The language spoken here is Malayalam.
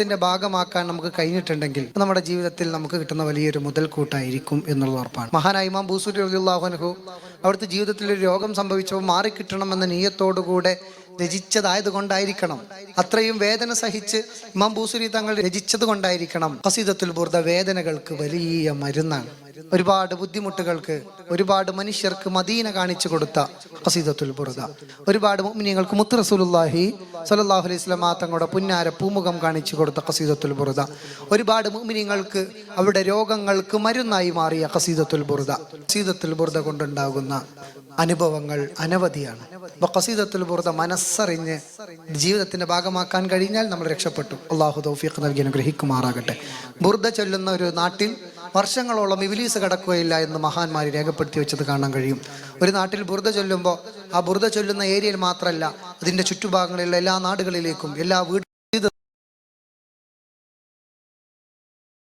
ജീവിതത്തിന്റെ ഭാഗമാക്കാൻ നമുക്ക് കഴിഞ്ഞിട്ടുണ്ടെങ്കിൽ നമ്മുടെ ജീവിതത്തിൽ നമുക്ക് കിട്ടുന്ന വലിയൊരു മുതൽക്കൂട്ടായിരിക്കും എന്നുള്ള ഉറപ്പാണ്. മഹാനായ ഇമാം ബൂസൂരി റളിയല്ലാഹു അവിടുത്തെ ജീവിതത്തിൽ ഒരു രോഗം സംഭവിച്ചപ്പോൾ മാറിക്കിട്ടണമെന്ന നീയത്തോടുകൂടെ രചിച്ചതായത് കൊണ്ടായിരിക്കണം അത്രയും വേദന സഹിച്ച് ഇമാം ബൂസുരി തങ്ങൾ രചിച്ചത് കൊണ്ടായിരിക്കണം കസീദത്തുൽ ബുർദ വേദനകൾക്ക് വലിയ മരുന്നാണ്. ഒരുപാട് ബുദ്ധിമുട്ടുകൾക്ക് ഒരുപാട് മനുഷ്യർക്ക് മദീന കാണിച്ചു കൊടുത്ത കസീദത്തുൽ ബുർദ. ഒരുപാട് മുഅ്മിനീങ്ങൾക്ക് മുത്ത് റസൂലുള്ളാഹി സ്വല്ലല്ലാഹു അലൈഹി വസല്ലം തങ്ങളുടെ പുന്നാര പൂമുഖം കാണിച്ചു കൊടുത്ത കസീദത്തുൽ ബുർദ. ഒരുപാട് മുഅ്മിനീങ്ങൾക്ക് അവരുടെ രോഗങ്ങൾക്ക് മരുന്നായി മാറിയ കസീദത്തുൽ ബുർദ. കസീദത്തുൽ ബുർദ കൊണ്ടുണ്ടാകുന്ന അനുഭവങ്ങൾ അനവധിയാണ്. അപ്പൊ കസീദത്തുൽ ബുർദ മനസ്സറിഞ്ഞ് ജീവിതത്തിന്റെ ഭാഗമാക്കാൻ കഴിഞ്ഞാൽ നമ്മൾ രക്ഷപ്പെട്ടു. അള്ളാഹു തൗഫീഖ് നൽകി അനുഗ്രഹിക്കുമാറാകട്ടെ. ബുർദ ചൊല്ലുന്ന ഒരു നാട്ടിൽ വർഷങ്ങളോളം ഇബിലീസ് കടക്കുകയില്ല എന്ന് മഹാന്മാർ രേഖപ്പെടുത്തി വെച്ചത് കാണാൻ കഴിയും. ഒരു നാട്ടിൽ ബുർദ ചൊല്ലുമ്പോൾ ആ ബുർദ ചൊല്ലുന്ന ഏരിയയിൽ മാത്രമല്ല അതിന്റെ ചുറ്റുഭാഗങ്ങളിലുള്ള എല്ലാ നാടുകളിലേക്കും എല്ലാ വീട്